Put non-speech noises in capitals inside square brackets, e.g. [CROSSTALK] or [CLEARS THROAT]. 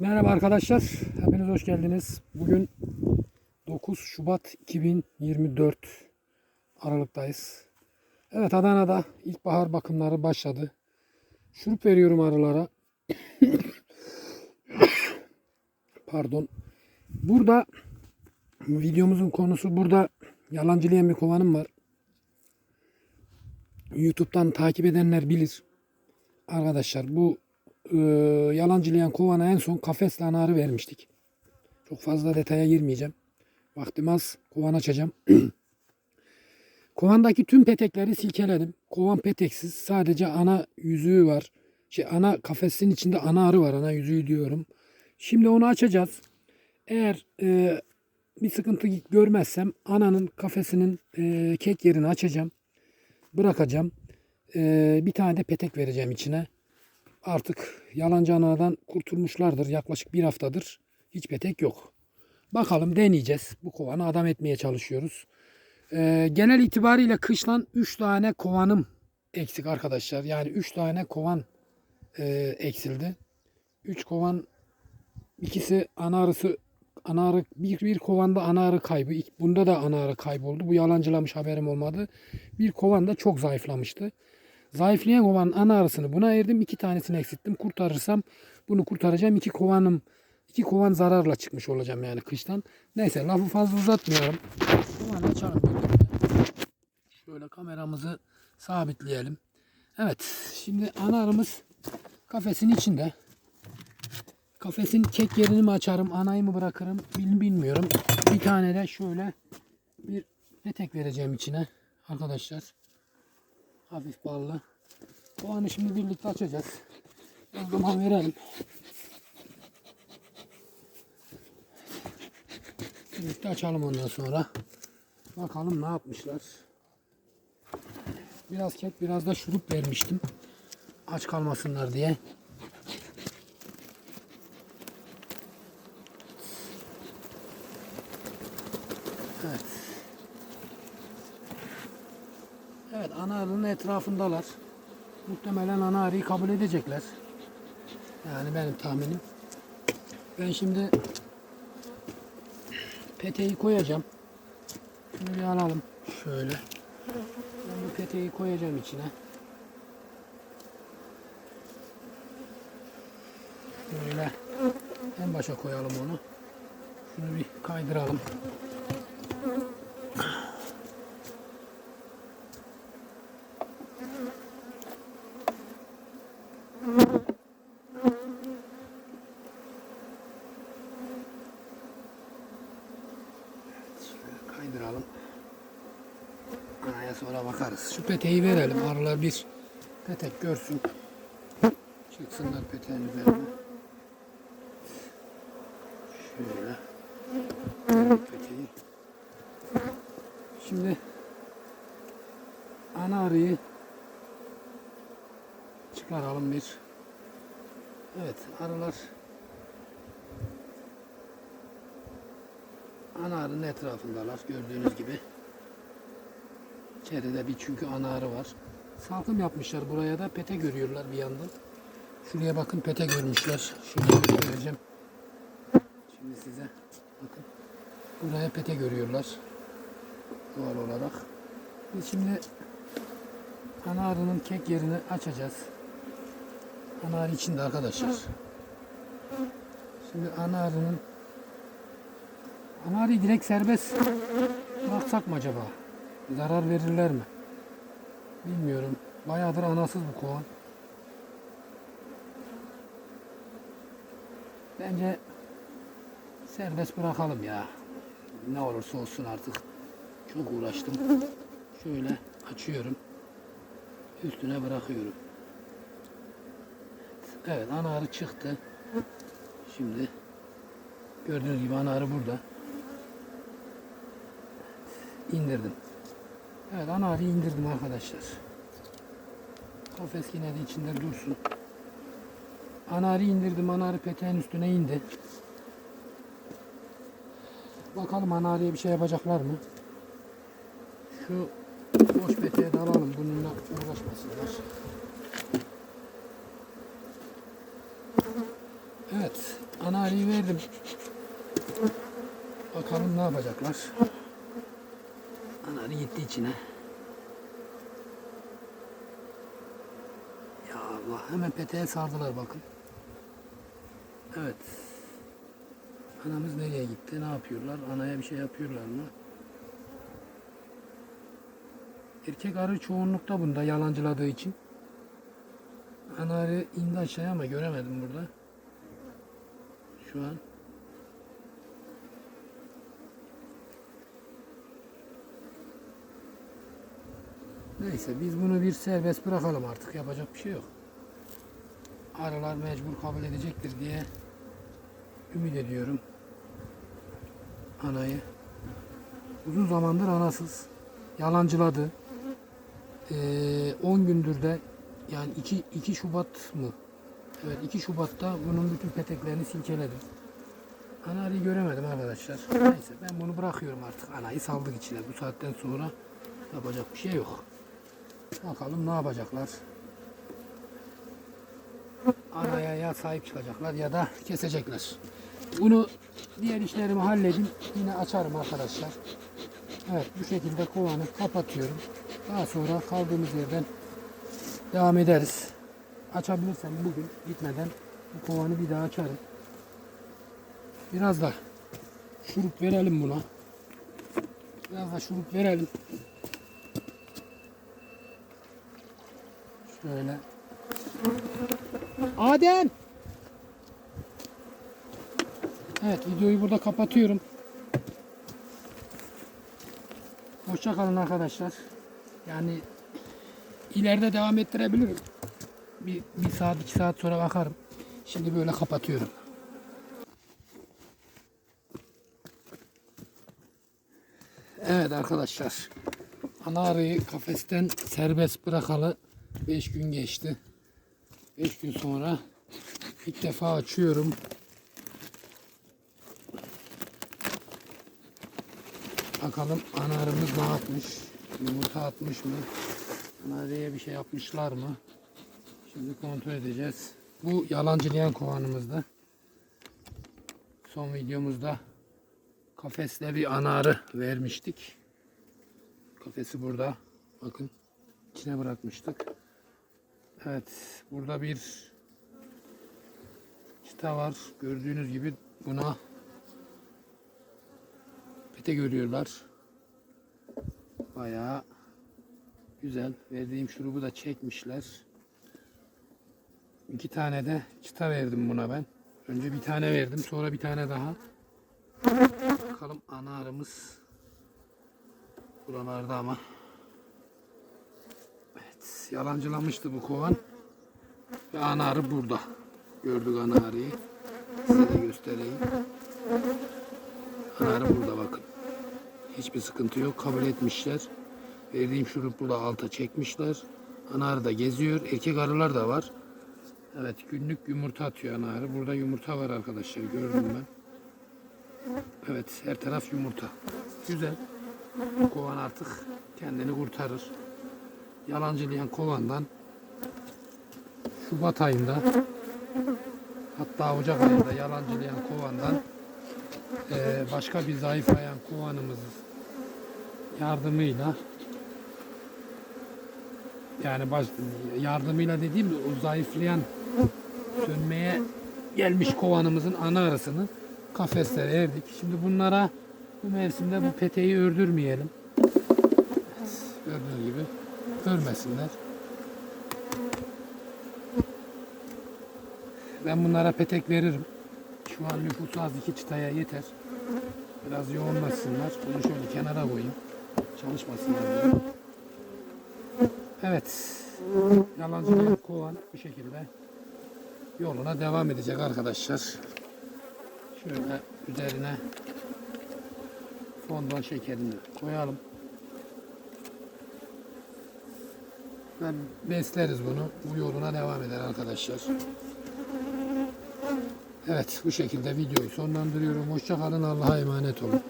Merhaba arkadaşlar. Hepiniz hoş geldiniz. Bugün 9 Şubat 2024 Aralık'tayız. Evet Adana'da ilkbahar bakımları başladı. Şurup veriyorum arılara. [COUGHS] Pardon. Burada videomuzun konusu burada yalancılayan bir kovanım var. YouTube'dan takip edenler bilir. Arkadaşlar bu e, yalancılayan kovana en son kafesle anarı vermiştik. Çok fazla detaya girmeyeceğim. Vaktim az. Kovan açacağım. [CLEARS THROAT] Kovandaki tüm petekleri silkeledim. Kovan peteksiz. Sadece ana yüzüğü var. Şey, ana kafesin içinde ana arı var. Ana yüzüğü diyorum. Şimdi onu açacağız. Eğer e, bir sıkıntı görmezsem ananın kafesinin e, kek yerini açacağım. Bırakacağım. E, bir tane de petek vereceğim içine artık yalancı anadan kurtulmuşlardır. Yaklaşık bir haftadır hiç petek yok. Bakalım deneyeceğiz. Bu kovanı adam etmeye çalışıyoruz. Ee, genel itibariyle kışlan 3 tane kovanım eksik arkadaşlar. Yani 3 tane kovan e, eksildi. 3 kovan ikisi ana arısı ana arı bir, bir kovanda ana arı kaybı. Bunda da ana arı kayboldu. Bu yalancılamış haberim olmadı. Bir kovan da çok zayıflamıştı. Zayıflayan kovanın ana arısını buna ayırdım. iki tanesini eksilttim. Kurtarırsam bunu kurtaracağım. İki kovanım iki kovan zararla çıkmış olacağım yani kıştan. Neyse lafı fazla uzatmayalım. Kovanı açalım. Şöyle kameramızı sabitleyelim. Evet şimdi ana arımız kafesin içinde. Kafesin kek yerini mi açarım, anayı mı bırakırım bil- bilmiyorum. Bir tane de şöyle bir petek vereceğim içine arkadaşlar hafif ballı. Soğanı şimdi birlikte açacağız. O zaman verelim. Birlikte açalım ondan sonra. Bakalım ne yapmışlar. Biraz kek biraz da şurup vermiştim. Aç kalmasınlar diye. Evet. Evet ana arının etrafındalar. Muhtemelen ana arıyı kabul edecekler. Yani benim tahminim. Ben şimdi peteği koyacağım. Şunu bir alalım. Şöyle. Ben bu peteği koyacağım içine. Böyle en başa koyalım onu. Şunu bir kaydıralım. Şöyle kaydıralım. Anaya sonra bakarız. Şu peteği verelim. Arılar bir petek görsün. Çıksınlar peteğin üzerine. Şöyle. Peteği. Şimdi ana arıyı çıkaralım bir. Evet arılar ana arının etrafındalar gördüğünüz gibi. İçeride bir çünkü ana arı var. Salkım yapmışlar buraya da pete görüyorlar bir yandan. Şuraya bakın pete görmüşler. Şuraya göstereceğim. Şimdi size bakın. Buraya pete görüyorlar. Doğal olarak. Biz şimdi ana arının kek yerini açacağız. Ana arı içinde arkadaşlar. Şimdi ana arıyı direkt serbest bıraksak mı acaba? Zarar verirler mi? Bilmiyorum. Bayağıdır anasız bu kovan. Bence serbest bırakalım ya. Ne olursa olsun artık. Çok uğraştım. Şöyle açıyorum. Üstüne bırakıyorum. Evet ana arı çıktı. Şimdi gördüğünüz gibi ana arı burada. İndirdim. Evet ana indirdim arkadaşlar. Kafes yine de içinde dursun. Ana arıyı indirdim. Ana arı peteğin üstüne indi. Bakalım ana arıya bir şey yapacaklar mı? Şu boş peteğe de alalım. Bununla uğraşmasınlar. Evet. ana arıyı verdim. Bakalım ne yapacaklar. Ana arı gitti içine. Ya Allah hemen peteğe sardılar bakın. Evet. Anamız nereye gitti? Ne yapıyorlar? Anaya bir şey yapıyorlar mı? Erkek arı çoğunlukta bunda yalancıladığı için. Ana arı indi aşağıya ama göremedim burada. Şu an. Neyse biz bunu bir serbest bırakalım artık yapacak bir şey yok. Arılar mecbur kabul edecektir diye ümit ediyorum. Anayı. Uzun zamandır anasız. Yalancıladı. Ee, 10 gündür de yani 2, 2 Şubat mı? Evet 2 Şubat'ta bunun bütün peteklerini silkeledim. Ana arıyı göremedim arkadaşlar. Neyse ben bunu bırakıyorum artık. Anayı saldık içine. Bu saatten sonra yapacak bir şey yok. Bakalım ne yapacaklar. Anaya ya sahip çıkacaklar ya da kesecekler. Bunu diğer işlerimi halledin. Yine açarım arkadaşlar. Evet bu şekilde kovanı kapatıyorum. Daha sonra kaldığımız yerden devam ederiz. Açabilirsem bugün gitmeden bu kovanı bir daha açarım. Biraz da şurup verelim buna. Biraz da şurup verelim. Şöyle. Adem! Evet videoyu burada kapatıyorum. Hoşça kalın arkadaşlar. Yani ileride devam ettirebilirim. Bir, bir saat iki saat sonra bakarım. Şimdi böyle kapatıyorum. Evet arkadaşlar. Ana arıyı kafesten serbest bırakalı 5 gün geçti. 5 gün sonra ilk defa açıyorum. Bakalım ana arımız ne atmış? Yumurta atmış mı? Ana arıya bir şey yapmışlar mı? Şimdi kontrol edeceğiz. Bu yalancılayan kovanımızda. Son videomuzda kafesle bir ana arı vermiştik. Kafesi burada. Bakın içine bırakmıştık. Evet burada bir çıta var. Gördüğünüz gibi buna pete görüyorlar. Bayağı güzel. Verdiğim şurubu da çekmişler. İki tane de çıta verdim buna ben. Önce bir tane verdim. Sonra bir tane daha. Bakalım ana arımız buralarda ama. Evet. Yalancılamıştı bu kovan. Ve ana arı burada. Gördük ana arıyı. Size de göstereyim. Ana arı burada bakın. Hiçbir sıkıntı yok. Kabul etmişler. Verdiğim şurupu da alta çekmişler. Ana arı da geziyor. Erkek arılar da var. Evet günlük yumurta atıyor ana arı. Burada yumurta var arkadaşlar gördüm ben. Evet her taraf yumurta. Güzel. Kovan artık kendini kurtarır. Yalancılayan kovandan Şubat ayında hatta Ocak ayında yalancılayan kovandan eee, başka bir zayıflayan kovanımız yardımıyla yani baş, yardımıyla dediğim o zayıflayan sönmeye gelmiş kovanımızın ana arasını kafeslere erdik. Şimdi bunlara bu mevsimde bu peteği ördürmeyelim. Evet, gördüğünüz gibi örmesinler. Ben bunlara petek veririm. Şu an nüfusu az iki çıtaya yeter. Biraz yoğunlaşsınlar. Bunu şöyle kenara koyayım. Çalışmasınlar diye. Evet. Yalancı kovan bu şekilde yoluna devam edecek arkadaşlar. Şöyle üzerine fondant şekerini koyalım. Ve besleriz bunu. Bu yoluna devam eder arkadaşlar. Evet bu şekilde videoyu sonlandırıyorum. Hoşça kalın. Allah'a emanet olun.